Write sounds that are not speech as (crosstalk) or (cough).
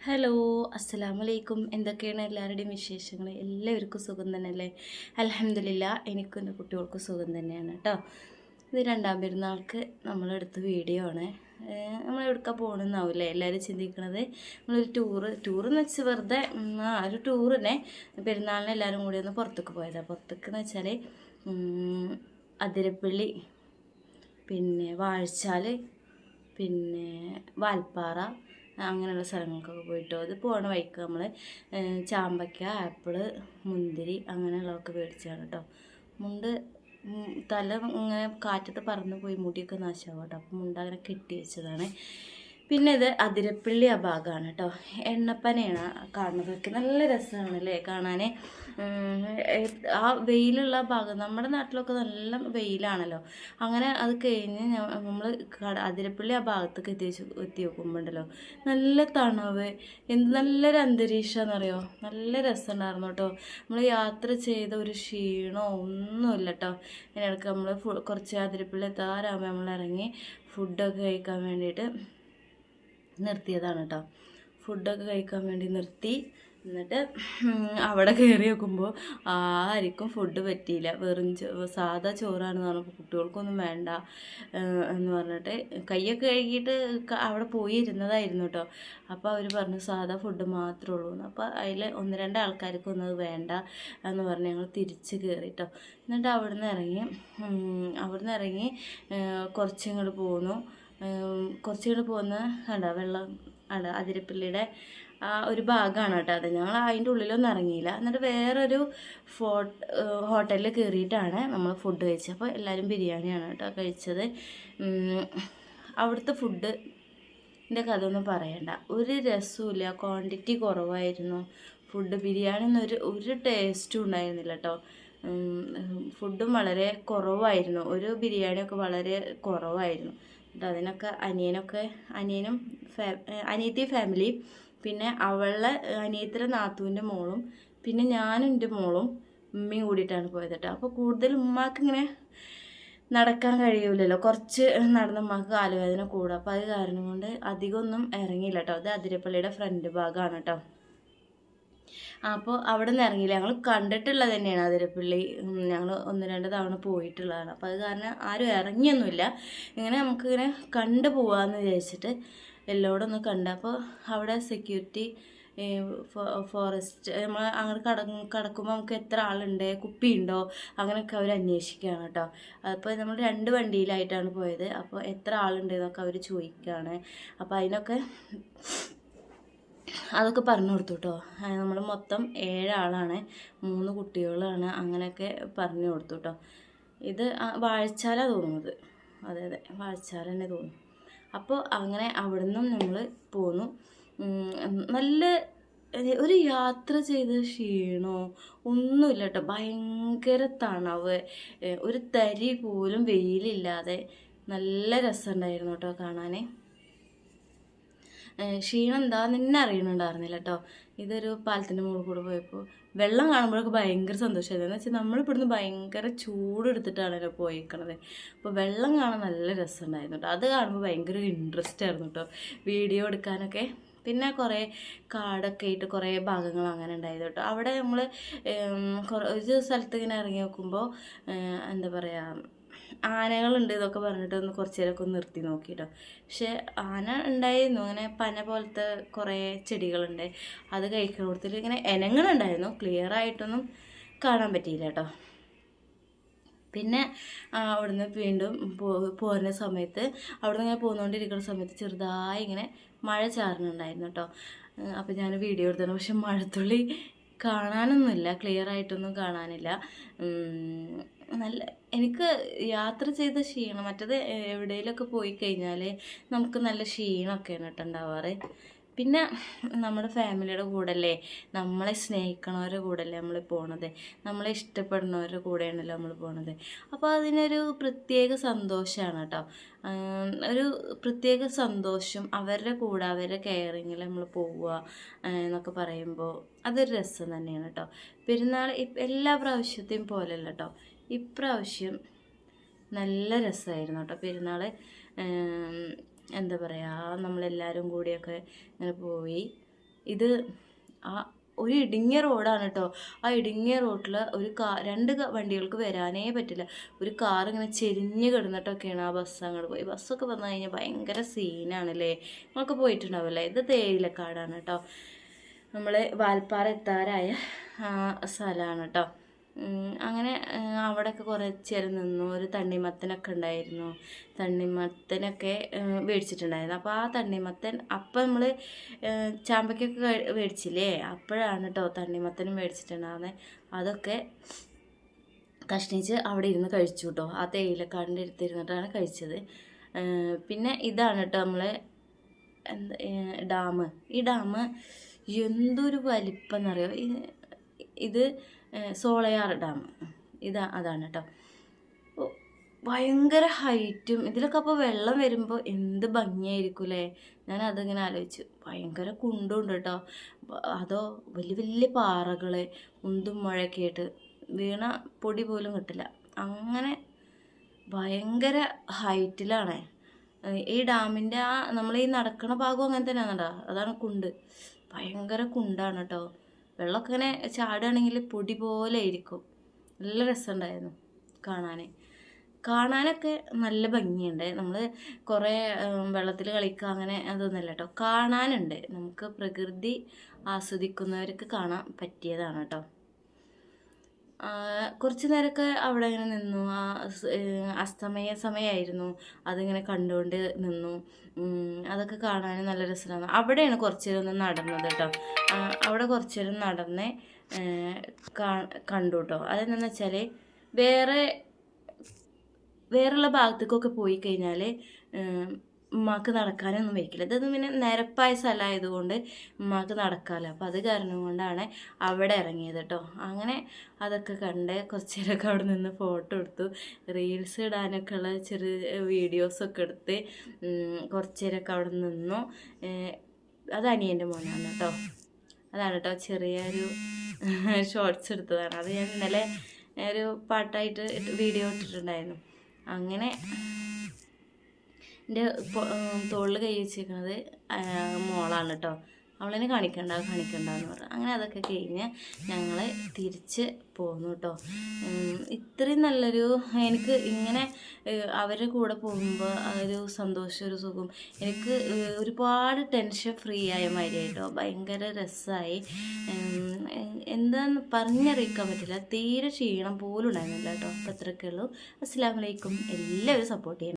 Hello അസ്സലാമു അലൈക്കും എന്തൊക്കെയാണ് എല്ലാവരുടെയും വിശേഷങ്ങൾ? എല്ലാവർക്കും സുഖം തന്നെയല്ലേ? അലഹമില്ല എനിക്കും എന്റെ കുട്ടികൾക്കും സുഖം തന്നെയാണ് കേട്ടോ ഇത് രണ്ടാം പെരുന്നാൾക്ക് നമ്മളെടുത്ത വീഡിയോ ആണ്. നമ്മൾ എവിടേക്കാണ് പോകണമെന്നാവില്ലേ എല്ലാവരും ചിന്തിക്കുന്നത് നമ്മളൊരു ടൂറ് ടൂർ എന്ന് വെച്ചാൽ വെറുതെ ആ ഒരു ടൂറിനെ പെരുന്നാളിന് എല്ലാവരും കൂടി ഒന്ന് പുറത്തേക്ക് പോയതാണ് പുറത്തേക്ക് എന്ന് വെച്ചാൽ അതിരപ്പള്ളി പിന്നെ വാഴച്ചാൽ പിന്നെ വാൽപ്പാറ അങ്ങനെയുള്ള സ്ഥലങ്ങൾക്കൊക്കെ പോയിട്ടോ. അത് പോണ വഴിക്ക് നമ്മൾ ചാമ്പയ്ക്ക ആപ്പിൾ മുന്തിരി അങ്ങനെയുള്ളതൊക്കെ മേടിച്ചാണ് കേട്ടോ മുണ്ട് തല ഇങ്ങനെ കാറ്റത്ത് പറന്ന് പോയി മുടിയൊക്കെ നാശമാവും കേട്ടോ അപ്പം മുണ്ട് അങ്ങനെ കെട്ടി വെച്ചതാണ്. പിന്നെ ഇത് അതിരപ്പള്ളി ആ ഭാഗമാണ് കേട്ടോ എണ്ണപ്പനയാണ് കാണുന്നതൊക്കെ നല്ല രസമാണ് അല്ലേ കാണാൻ ആ വെയിലുള്ള ഭാഗം നമ്മുടെ നാട്ടിലൊക്കെ നല്ല വെയിലാണല്ലോ. അങ്ങനെ അത് കഴിഞ്ഞ് നമ്മൾ അതിരപ്പള്ളി ആ ഭാഗത്തേക്ക് എത്തി എത്തി നോക്കുമ്പോണ്ടല്ലോ നല്ല തണവ്. എന്ത് നല്ലൊരു അന്തരീക്ഷമെന്നറിയോ നല്ല രസമുണ്ടായിരുന്നു കേട്ടോ നമ്മൾ യാത്ര ചെയ്ത ഒരു ക്ഷീണോ ഒന്നുമില്ല കേട്ടോ അതിനിടയ്ക്ക് നമ്മൾ കുറച്ച് അതിരപ്പള്ളി എത്താറാകുമ്പോൾ നമ്മൾ ഇറങ്ങി ഫുഡൊക്കെ കഴിക്കാൻ വേണ്ടിയിട്ട് നിർത്തിയതാണ് കേട്ടോ ഫുഡൊക്കെ കഴിക്കാൻ വേണ്ടി നിർത്തി. എന്നിട്ട് അവിടെ കയറി നോക്കുമ്പോൾ ആർക്കും ഫുഡ് പറ്റിയില്ല. വെറും സാധാ ചോറാണെന്ന് പറഞ്ഞപ്പോൾ കുട്ടികൾക്കൊന്നും വേണ്ട എന്ന് പറഞ്ഞിട്ട് കൈയൊക്കെ കഴുകിയിട്ട് അവിടെ പോയി ഇരുന്നതായിരുന്നു കേട്ടോ അപ്പോൾ അവർ പറഞ്ഞു സാധാ ഫുഡ് മാത്രമേ ഉള്ളൂ എന്ന് അപ്പോൾ അതിൽ ഒന്ന് രണ്ട് ആൾക്കാർക്കൊന്നും അത് വേണ്ട എന്ന് പറഞ്ഞ് ഞങ്ങൾ തിരിച്ച് കയറി കേട്ടോ എന്നിട്ട് അവിടുന്ന് ഇറങ്ങി അവിടെ അവിടുന്ന് ഇറങ്ങി കുറച്ചിങ്ങോട്ട് പോന്നു. കുറച്ചുകൂടെ പോകുന്ന കണ്ട? വെള്ളം അട അതിരപ്പള്ളിയുടെ ആ ഒരു ഭാഗമാണ് കേട്ടോ അത്. ഞങ്ങൾ അതിന്റെ ഉള്ളിലൊന്നും ഇറങ്ങിയില്ല. എന്നിട്ട് വേറൊരു ഫോ ഹോട്ടലിൽ കയറിയിട്ടാണ് നമ്മൾ ഫുഡ് കഴിച്ചത്. അപ്പോൾ എല്ലാവരും ബിരിയാണിയാണ് കേട്ടോ കഴിച്ചത്. അവിടുത്തെ ഫുഡ് കഥ ഒന്നും പറയണ്ട. ഒരു രസമില്ല ക്വാണ്ടിറ്റി കുറവായിരുന്നു. ഫുഡ് ബിരിയാണി ഒരു ഒരു ടേസ്റ്റും ഉണ്ടായിരുന്നില്ല കേട്ടോ. ഫുഡും വളരെ കുറവായിരുന്നു. ഒരു ബിരിയാണിയൊക്കെ വളരെ കുറവായിരുന്നു. അതിനൊക്കെ അനിയനൊക്കെ അനിയനും ഫാ അനിയത്തി ഫാമിലി പിന്നെ അവളുടെ അനിയത്തിന്റെ നാത്തുവിന്റെ മോളും പിന്നെ ഞാനും എന്റെ മോളും ഉമ്മയും കൂടിയിട്ടാണ് പോയത് കേട്ടോ അപ്പോൾ കൂടുതൽ ഉമ്മാക്ക് ഇങ്ങനെ നടക്കാൻ കഴിയൂലല്ലോ. കുറച്ച് നടന്ന ഉമ്മാക്ക് കാലുവേദന കൂടും. അപ്പോൾ അത് കാരണം കൊണ്ട് അധികമൊന്നും ഇറങ്ങിയില്ല കേട്ടോ അത് അതിരപ്പള്ളിയുടെ ഫ്രണ്ട് ഭാഗമാണ് കേട്ടോ അപ്പോൾ അവിടെ നിന്ന് ഇറങ്ങിയില്ല. ഞങ്ങൾ കണ്ടിട്ടുള്ളത് തന്നെയാണ് അതിരപ്പള്ളി. ഞങ്ങൾ ഒന്ന് രണ്ട് തവണ പോയിട്ടുള്ളതാണ്. അപ്പോൾ അത് കാരണം ആരും ഇറങ്ങിയൊന്നുമില്ല. ഇങ്ങനെ നമുക്കിങ്ങനെ കണ്ടു പോകാമെന്ന് വിചാരിച്ചിട്ട് എല്ലാവരും ഒന്ന് കണ്ട്. അപ്പോൾ അവിടെ സെക്യൂരിറ്റി ഫോറസ്റ്റ് നമ്മൾ അങ്ങോട്ട് കട കടക്കുമ്പോൾ നമുക്ക് എത്ര ആളുണ്ട് കുപ്പിയുണ്ടോ അങ്ങനെയൊക്കെ അവർ അന്വേഷിക്കുകയാണ് കേട്ടോ. അപ്പോൾ നമ്മൾ രണ്ട് വണ്ടിയിലായിട്ടാണ് പോയത്. അപ്പോൾ എത്ര ആളുണ്ട് എന്നൊക്കെ അവർ ചോദിക്കുകയാണ്. അപ്പോൾ അതിനൊക്കെ അതൊക്കെ പറഞ്ഞു കൊടുത്തു കേട്ടോ നമ്മൾ മൊത്തം ഏഴാളാണ്. മൂന്ന് കുട്ടികളാണ്. അങ്ങനെയൊക്കെ പറഞ്ഞു കൊടുത്തു കേട്ടോ ഇത് വാഴച്ചാല തോന്നുന്നത്. അതെ അതെ. വാഴച്ചാല തന്നെ. തോന്നുന്നു അപ്പോൾ അങ്ങനെ അവിടെ നിന്നും നമ്മൾ പോന്നു നല്ല ഒരു യാത്ര ചെയ്ത ക്ഷീണോ ഒന്നുമില്ല കേട്ടോ ഭയങ്കര തണവ്. ഒരു തരി പോലും വെയിലില്ലാതെ നല്ല രസമുണ്ടായിരുന്നു കേട്ടോ കാണാൻ ക്ഷീണം എന്താ നിന്നെ അറിയണുണ്ടായിരുന്നില്ല കേട്ടോ ഇതൊരു പാലത്തിന്റെ മുകളിൽ കൂടെ പോയപ്പോൾ വെള്ളം കാണുമ്പോഴൊക്കെ ഭയങ്കര സന്തോഷമായിരുന്നു. എന്ന് വെച്ചാൽ നമ്മളിവിടുന്ന് ഭയങ്കര ചൂടെടുത്തിട്ടാണല്ലോ പോയേക്കണത്. അപ്പോൾ വെള്ളം കാണാൻ നല്ല രസമുണ്ടായിരുന്നു കേട്ടോ അത് കാണുമ്പോൾ ഭയങ്കര ഇൻട്രസ്റ്റ് ആയിരുന്നു കേട്ടോ വീഡിയോ എടുക്കാനൊക്കെ. പിന്നെ കുറേ കാടൊക്കെ ആയിട്ട് കുറേ ഭാഗങ്ങൾ അങ്ങനെ ഉണ്ടായത് കേട്ടോ അവിടെ നമ്മൾ ഒരു സ്ഥലത്ത് ഇങ്ങനെ ഇറങ്ങി നോക്കുമ്പോൾ എന്താ പറയുക ആനകളുണ്ട് ഇതൊക്കെ പറഞ്ഞിട്ട് ഒന്ന് കുറച്ച് നേരമൊക്കെ ഒന്ന് നിർത്തി നോക്കി കേട്ടോ പക്ഷെ ആന ഉണ്ടായിരുന്നു. അങ്ങനെ പന പോലത്തെ കുറേ ചെടികളുണ്ട്. അത് കഴിക്കണോടത്തിൽ ഇങ്ങനെ ഇനങ്ങളുണ്ടായിരുന്നു. ക്ലിയർ ആയിട്ടൊന്നും കാണാൻ പറ്റിയില്ല കേട്ടോ. പിന്നെ അവിടുന്ന് വീണ്ടും പോരുന്ന സമയത്ത് അവിടുന്ന് ഇങ്ങനെ പോന്നുകൊണ്ടിരിക്കുന്ന സമയത്ത് ചെറുതായി ഇങ്ങനെ മഴ ചാറുന്നുണ്ടായിരുന്നു കേട്ടോ. അപ്പോൾ ഞാൻ വീഡിയോ എടുത്തു പക്ഷെ മഴത്തുള്ളി കാണാനൊന്നുമില്ല. ക്ലിയർ ആയിട്ടൊന്നും കാണാനില്ല. നല്ല എനിക്ക് യാത്ര ചെയ്ത ക്ഷീണം മറ്റത് എവിടെയെങ്കിലുമൊക്കെ പോയി കഴിഞ്ഞാൽ നമുക്ക് നല്ല ക്ഷീണമൊക്കെയാണ് കേട്ടോ ഉണ്ടാവാറ്. പിന്നെ നമ്മുടെ ഫാമിലിയുടെ കൂടല്ലേ നമ്മളെ സ്നേഹിക്കണവരുടെ കൂടല്ലേ നമ്മൾ പോണത് നമ്മളെ ഇഷ്ടപ്പെടുന്നവരുടെ കൂടെയാണല്ലോ നമ്മൾ പോണത്. അപ്പോൾ അതിനൊരു പ്രത്യേക സന്തോഷമാണ് കേട്ടോ. ഒരു പ്രത്യേക സന്തോഷം അവരുടെ കൂടെ അവരുടെ കെയറിങ്ങിൽ നമ്മൾ പോവുക എന്നൊക്കെ പറയുമ്പോൾ അതൊരു രസം തന്നെയാണ് കേട്ടോ. പെരുന്നാൾ എല്ലാ പ്രാവശ്യത്തെയും പോലെയല്ല കേട്ടോ. ഇപ്രാവശ്യം നല്ല രസമായിരുന്നു കേട്ടോ. പെരുന്നാൾ എന്താ പറയുക നമ്മളെല്ലാവരും കൂടിയൊക്കെ ഇങ്ങനെ പോയി. ഇത് ആ ഒരു ഇടുങ്ങിയ റോഡാണ് കേട്ടോ. ആ ഇടുങ്ങിയ റോഡിൽ ഒരു കാ രണ്ട് വണ്ടികൾക്ക് വരാനേ പറ്റില്ല. ഒരു കാർ ഇങ്ങനെ ചെരിഞ്ഞ് കിടന്നിട്ടൊക്കെയാണ് ആ ബസ് അങ്ങോട്ട് പോയി. ബസ്സൊക്കെ വന്നു കഴിഞ്ഞാൽ ഭയങ്കര സീനാണല്ലേ? നമ്മളൊക്കെ പോയിട്ടുണ്ടാവില്ലേ ഇത് തേയിലക്കാടാണ് കേട്ടോ. നമ്മൾ വാൽപ്പാറ എത്താറായ സ്ഥലമാണ് കേട്ടോ. അങ്ങനെ അവിടെയൊക്കെ കുറേ നേരം നിന്നു. ഒരു തണ്ണിമത്തനൊക്കെ ഉണ്ടായിരുന്നു. തണ്ണിമത്തനൊക്കെ മേടിച്ചിട്ടുണ്ടായിരുന്നു. അപ്പോൾ ആ തണ്ണിമത്തൻ അപ്പം നമ്മൾ ചാമ്പയ്ക്കൊക്കെ മേടിച്ചില്ലേ? അപ്പോഴാണ് കേട്ടോ തണ്ണിമത്തനും മേടിച്ചിട്ടുണ്ടാകുന്നത് അതൊക്കെ കഷ്ണിച്ച് അവിടെ ഇരുന്ന് കഴിച്ചു കേട്ടോ ആ തേയില കണ്ടെടുത്തിരുന്നിട്ടാണ് കഴിച്ചത്. പിന്നെ ഇതാണ് കേട്ടോ നമ്മൾ ഡാം. ഈ ഡാം എന്തൊരു വലിപ്പം എന്നറിയോ ഇത് സോളയാർ ഡാം. ഇതാ അതാണ് കേട്ടോ ഭയങ്കര ഹൈറ്റും ഇതിലൊക്കെ അപ്പോൾ വെള്ളം വരുമ്പോൾ എന്ത് ഭംഗിയായിരിക്കും അല്ലേ ഞാൻ അതിങ്ങനെ ആലോചിച്ചു. ഭയങ്കര കുണ്ടുണ്ട് കേട്ടോ അതോ വലിയ വലിയ പാറകൾ ഉന്തും മുഴയൊക്കെ ആയിട്ട് വീണ പൊടി പോലും കിട്ടില്ല. അങ്ങനെ ഭയങ്കര ഹൈറ്റിലാണ്. ഈ ഡാമിന്റെ ആ നമ്മൾ ഈ നടക്കണ ഭാഗം അങ്ങനെ തന്നെയാണ് കേട്ടോ അതാണ് കുണ്ട്. ഭയങ്കര കുണ്ടാണ് കേട്ടോ വെള്ളമൊക്കെ ഇങ്ങനെ ചാടുകയാണെങ്കിൽ പൊടി പോലെ ഇരിക്കും നല്ല രസമുണ്ടായിരുന്നു കാണാൻ കാണാനൊക്കെ നല്ല ഭംഗിയുണ്ട്. നമ്മൾ കുറേ വെള്ളത്തിൽ കളിക്കുക അങ്ങനെ അതൊന്നുമല്ല കേട്ടോ. കാണാനുണ്ട്. നമുക്ക് പ്രകൃതി ആസ്വദിക്കുന്നവർക്ക് കാണാൻ പറ്റിയതാണ് കേട്ടോ. കുറച്ച് നേരമൊക്കെ അവിടെ ഇങ്ങനെ നിന്നു. ആ അസ്തമയ സമയമായിരുന്നു. അതിങ്ങനെ കണ്ടുകൊണ്ട് നിന്നു. അതൊക്കെ കാണാൻ നല്ല രസമാണ്. അവിടെയാണ് കുറച്ച് നേരം ഒന്ന് നടന്നത് കേട്ടോ. അവിടെ കുറച്ച് നേരം നടന്ന് കണ്ടു കേട്ടോ. അതെന്താണെന്ന് വെച്ചാൽ വേറെ വേറെയുള്ള ഭാഗത്തേക്കൊക്കെ പോയി കഴിഞ്ഞാൽ ഉമ്മാക്ക് നടക്കാനൊന്നും വയ്ക്കില്ല. ഇതൊന്നും പിന്നെ നിരപ്പായ സ്ഥലമായതുകൊണ്ട് ഉമ്മാക്ക് നടക്കാമല്ലോ അപ്പോൾ അത് കാരണം കൊണ്ടാണ് അവിടെ ഇറങ്ങിയത് കേട്ടോ അങ്ങനെ അതൊക്കെ കണ്ട് കുറച്ച് നേരമൊക്കെ അവിടെ നിന്ന് ഫോട്ടോ എടുത്തു. റീൽസ് ഇടാനൊക്കെ ഉള്ള ചെറിയ വീഡിയോസൊക്കെ എടുത്ത് കുറച്ച് നേരമൊക്കെ അവിടെ നിന്നു. അത് അനിയന്റെ മോനാണ് കേട്ടോ അതാണ് കേട്ടോ ചെറിയൊരു (laughs) ഷോർട്സ് എടുത്തതാണ്. അത് ഞാൻ ഇന്നലെ ഒരു പാട്ടായിട്ട് വീഡിയോ ഇട്ടിട്ടുണ്ടായിരുന്നു. അങ്ങനെ എന്റെ തോളിൽ കൈ വെച്ചിരിക്കുന്നത് മോളാണ് കേട്ടോ അവളെന്നെ കാണിക്കണ്ട കാണിക്കണ്ട എന്ന് പറഞ്ഞു. അങ്ങനെ അതൊക്കെ കഴിഞ്ഞ് ഞങ്ങൾ തിരിച്ച് പോന്നു കേട്ടോ ഇത്രയും നല്ലൊരു എനിക്ക് ഇങ്ങനെ അവരുടെ കൂടെ പോകുമ്പോൾ ഒരു സന്തോഷം ഒരു സുഖം എനിക്ക് ഒരുപാട് ടെൻഷൻ ഫ്രീ ആയ മാതിരി കേട്ടോ ഭയങ്കര രസമായി എന്താന്ന് പറഞ്ഞറിയിക്കാൻ പറ്റില്ല. തീരെ ക്ഷീണം പോലും ഉണ്ടായിരുന്നില്ല കേട്ടോ അപ്പോൾ അത്രയൊക്കെ ഉള്ളൂ. അസ്സാം വലൈക്കും എല്ലാവരും സപ്പോർട്ട് ചെയ്യണം.